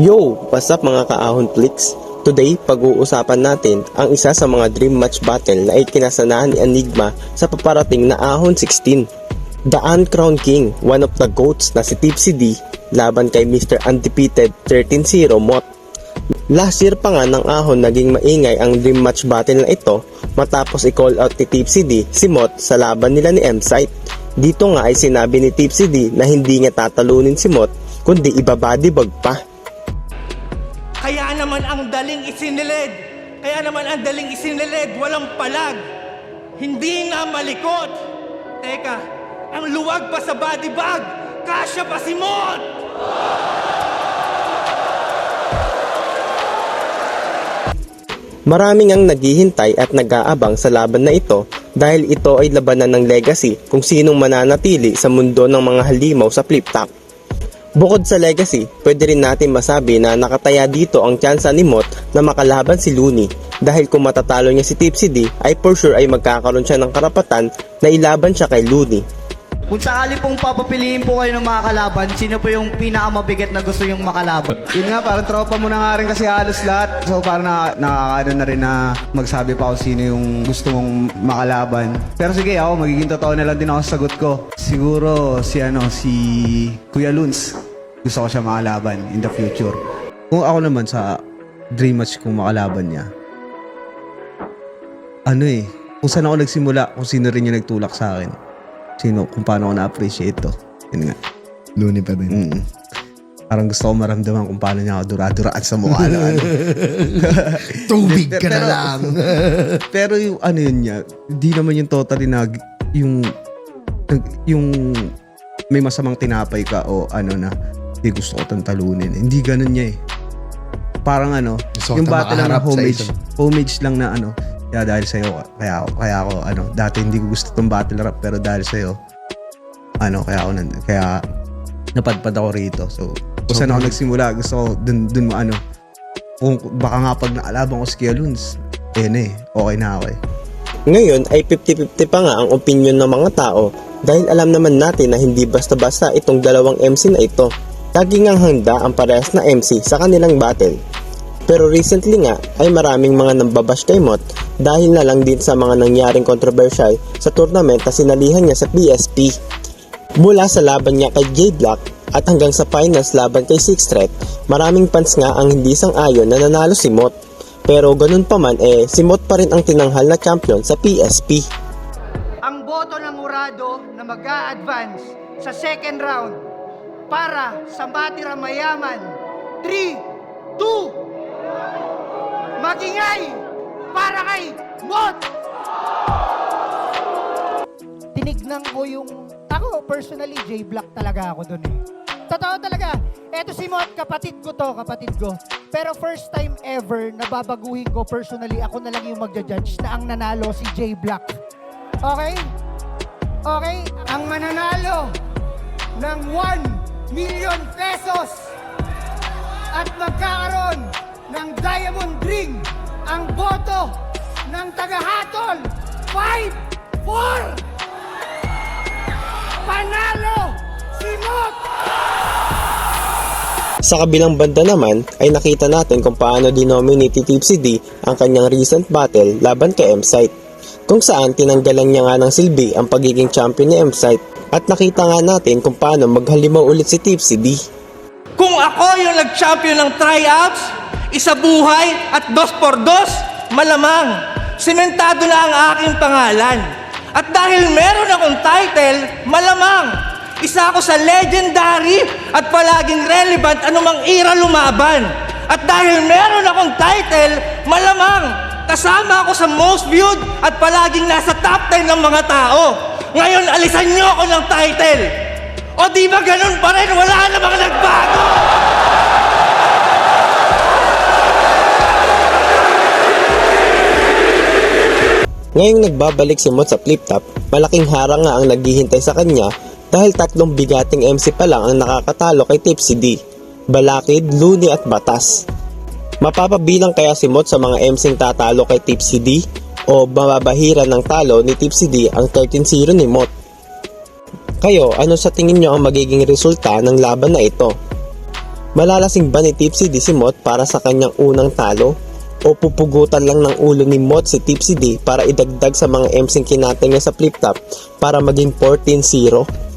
Yo! What's up mga kaahon flicks? Today, pag-uusapan natin ang isa sa mga dream match battle na ikinasanahan ni Enigma sa paparating na Ahon 16. The Uncrowned King, one of the GOATs na si Tipsy D, laban kay Mr. Undefeated 13-0 Mot. Last year pa nga ng Ahon naging maingay ang dream match battle na ito matapos i-call out ni Tipsy D si Mot sa laban nila ni M-Site. Dito nga ay sinabi ni Tipsy D na hindi niya tatalunin si Mot kundi ibabadibag pa. Naman ang daling isinilid. Kaya naman ang daling isinilid. Walang palag. Hindi na malikot. Teka, ang luwag pa sa body bag. Kasya pa si Mot! Maraming ang naghihintay at nag-aabang sa laban na ito dahil ito ay labanan ng legacy kung sinong mananatili sa mundo ng mga halimaw sa flip-top. Bukod sa legacy, pwede rin natin masabi na nakataya dito ang tsansa ni Mot na makalaban si Looney dahil kung matatalo niya si Tipsy D ay for sure ay magkakaroon siya ng karapatan na ilaban siya kay Looney. Kung sakali pong papapiliin po kayo ng mga kalaban, sino po yung pinakamabigat na gusto yung makalaban? Yun nga, parang tropa mo na nga rin kasi halos lahat. So parang na, nakakaano na rin na magsabi pa ako sino yung gusto mong makalaban. Pero sige ako, magiging totoo na lang din ako sa sagot ko. Siguro si ano, si Kuya Luns. Gusto ko siya makalaban in the future. Kung ako naman sa dream match kung makalaban niya, ano eh, kung saan ako nagsimula, kung sino rin yung nagtulak sa akin. Sino, kung paano ako na-appreciate to. Yun nga. Looney pa din. Mm. Parang gusto ko maramdaman kung paano niya ako dura-duraan sa mukha na ano. Tubig ka na Pero- lang. Pero yung ano yun niya, di naman yung totally na yung yung may masamang tinapay ka o ano na di gusto ko tang talunin. Hindi ganun niya eh. Parang ano, Gusto ko yung battle lang na homage. Homage lang na ano. Kaya dahil sa'yo, kaya ako, kaya ako, ano, dati hindi ko gusto tong battle rap, pero dahil sa'yo, ano, kaya ako, nan- kaya napadpad ako rito. So, kung saan ako nagsimula, gusto ko, dun, dun mo, ano, kung baka nga pag naalaban ko si Kuya Luns, eh na eh, okay na ako eh. Ngayon ay 50-50 pa nga ang opinion ng mga tao dahil alam naman natin na hindi basta-basta itong dalawang MC na ito. Lagi ngang handa ang parehas na MC sa kanilang battle. Pero recently nga ay maraming mga nambabash kay Mot dahil na lang din sa mga nangyaring controversial sa tournament na sinalihan niya sa PSP. Mula sa laban niya kay J Block at hanggang sa finals laban kay Six Threat, maraming fans nga ang hindi sang-ayon na nanalo si Mot. Pero ganun pa man eh, si Mot pa rin ang tinanghal na champion sa PSP. ang boto ng Murado na mag advance sa second round para sa Matira Mayaman. 3, 2, magingay para kay Mot! Tinignan ko yung, ako personally, J-Block talaga ako dun eh. Totoo talaga. Eto si Mot, kapatid ko to, kapatid ko. Pero first time ever na babaguhin ko personally, ako na lang yung magja-judge na ang nanalo si J-Block. Okay? Okay? Ang mananalo ng 1 million pesos at magkakaroon ng diamond ring ang boto ng tagahatol 5 4 Panalo si Mot! Sa kabilang banda naman ay nakita natin kung paano dinominate ni Tipsy D ang kanyang recent battle laban kay M-Site. Kung saan tinanggalan niya nga ng silbi ang pagiging champion ni M-Site at nakita nga natin kung paano maghalimaw ulit si Tipsy D. Kung ako yung nag-champion ng tryouts, isa buhay at dos por dos, malamang, simentado na ang aking pangalan. At dahil meron akong title, malamang, isa ako sa legendary at palaging relevant anumang era lumaban. At dahil meron akong title, malamang, kasama ako sa most viewed at palaging nasa top 10 ng mga tao. Ngayon, alisan niyo ako ng title. O di ba ganun pa rin? Wala namang nagbago! Ngayong nagbabalik si Mot sa flip top, malaking harang nga ang naghihintay sa kanya dahil tatlong bigating MC pa lang ang nakakatalo kay Tipsy D, Balakid, Looney at Batas. Mapapabilang kaya si Mot sa mga MCing tatalo kay Tipsy D o mababahira ng talo ni Tipsy D ang 13-0 ni Mot? Kayo, ano sa tingin nyo ang magiging resulta ng laban na ito? Malalasing ba ni Tipsy D si Mot para sa kanyang unang talo? O pupugutan lang ng ulo ni Mot si Tipsy D para idagdag sa mga MCing kinatay niya sa flip top para maging 14-0?